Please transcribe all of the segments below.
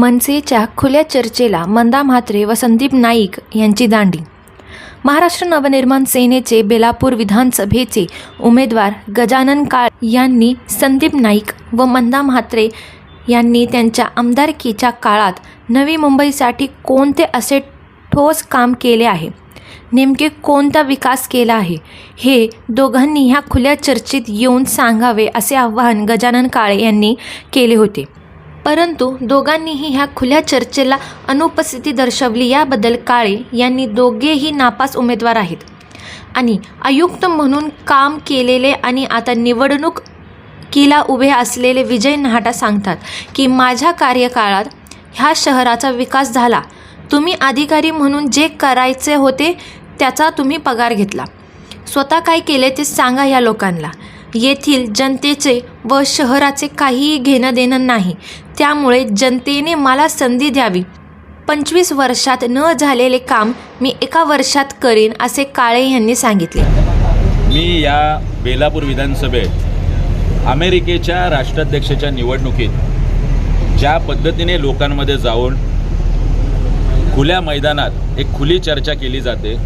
मनसेच्या खुल्या चर्चेला मंदा म्हात्रे व संदीप नाईक यांची दांडी. महाराष्ट्र नवनिर्माण सेनेचे बेलापूर विधानसभेचे उमेदवार गजानन काळ यांनी संदीप नाईक व मंदा म्हात्रे यांनी त्यांच्या आमदारकीच्या काळात नवी मुंबईसाठी कोणते असे ठोस काम केले आहे? नेमके कोणता विकास केला आहे? हे दोघांनी ह्या खुल्या चर्चेत येऊन सांगावे असे आवाहन गजानन काळे यांनी केले होते. परंतु दोघांनीही ह्या खुल्या चर्चेला अनुपस्थिती दर्शवली याबद्दल काळे यांनी दोघेही नापास उमेदवार आहेत. आणि आयुक्त म्हणून काम केलेले आणि आता निवडणूक किला उभे असलेले विजय नाहाटा सांगतात की माझ्या कार्यकाळात ह्या शहराचा विकास झाला. तुम्ही अधिकारी म्हणून जे करायचे होते त्याचा तुम्ही पगार घेतला. स्वतः काय केले ते सांगा या लोकांना. येथील जनतेचे व शहराचे काहीही घेणं देणं नाही. त्यामुळे जनतेने मला संधी द्यावी. पंचवीस वर्षात न झालेले काम मी एका वर्षात करीन असे काळे यांनी सांगितले. मी या बेलापूर विधानसभेत अमेरिकेच्या राष्ट्राध्यक्षाच्या निवडणुकीत ज्या पद्धतीने लोकांमध्ये जाऊन खुल्या मैदानात एक खुली चर्चा केली जाते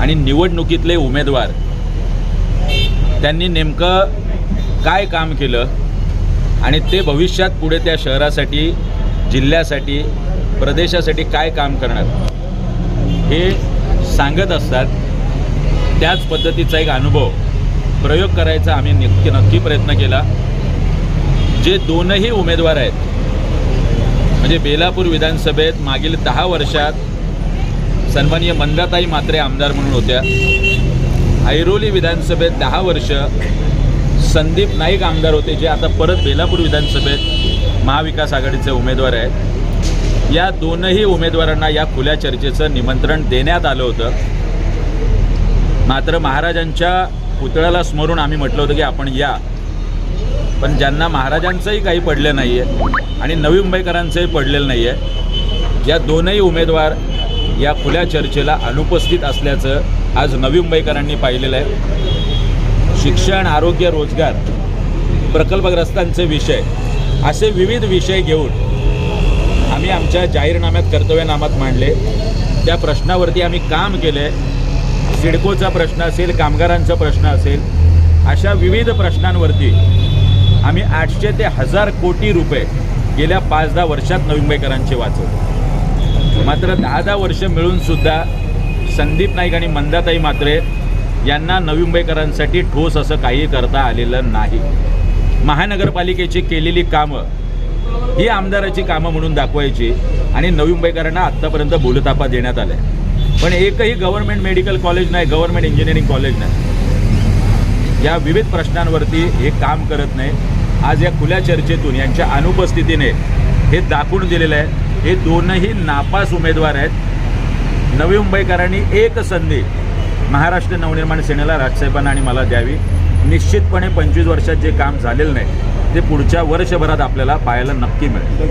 आणि निवडणुकीतले उमेदवार त्यांनी नेमकं काय काम केलं आणि ते भविष्यात पुढे त्या शहरासाठी जिल्ह्यासाठी प्रदेशासाठी काय काम करणार? हे सांगत असतात. त्याच पद्धतीचा एक अनुभव प्रयोग करायचा आम्ही नक्की नक्की प्रयत्न केला. जे दोनही उमेदवार आहेत म्हणजे बेलापूर विधानसभेत मागील दहा वर्षात सन्माननीय मंदाताई मात्रे आमदार म्हणून होत्या. ऐरोली विधानसभेत दहा वर्ष संदीप नाईक आमदार होते जे आता परत बेलापूर विधानसभेत महाविकास आघाडीचे उमेदवार आहेत. या दोनही उमेदवारांना या खुल्या चर्चेचं निमंत्रण देण्यात आलं होतं. मात्र महाराजांच्या पुतळ्याला स्मरून आम्ही म्हटलं होतं की आपण या. पण ज्यांना महाराजांचंही काही पडलं नाही आहे आणि नवी मुंबईकरांचंही पडलेलं नाही आहे या दोनही उमेदवार या खुल्या चर्चेला अनुपस्थित असल्याचं आज नवी मुंबईकरांनी पाहिलेलं आहे. शिक्षण आरोग्य रोजगार प्रकल्पग्रस्तांचे विषय. असे विविध विषय घेऊन आम्ही आमच्या जाहीरनाम्यात कर्तव्यनामात मांडले. त्या प्रश्नावरती आम्ही काम केले. सिडकोचा प्रश्न असेल कामगारांचा प्रश्न असेल अशा विविध प्रश्नांवरती आम्ही आठशे ते हजार कोटी रुपये गेल्या पाच दहा वर्षात नवी मुंबईकरांचे वाचवले. मात्र दहा दहा वर्ष मिळूनसुद्धा संदीप नाईक आणि मंदाताई मात्रे यांना नवी मुंबईकरांसाठी ठोस असं काही करता आलेलं नाही. महानगरपालिकेची केलेली कामं ही आमदाराची कामं म्हणून दाखवायची आणि नवी मुंबईकरांना आत्तापर्यंत बोलतापा देण्यात आल्या. पण एकही गव्हर्नमेंट मेडिकल कॉलेज नाही गव्हर्नमेंट इंजिनिअरिंग कॉलेज नाही. या विविध प्रश्नांवरती हे काम करत नाही. आज या खुल्या चर्चेतून यांच्या अनुपस्थितीने हे दाखवून दिलेलं आहे. हे दोनही नापास उमेदवार आहेत. नवी मुंबईकरांनी एक संधी महाराष्ट्र नवनिर्माण सेनेला राजसाहेबांना आणि मला द्यावी. निश्चितपणे पंचवीस वर्षात जे काम झालेलं नाही ते पुढच्या वर्षभरात आपल्याला पाहायला नक्की मिळेल.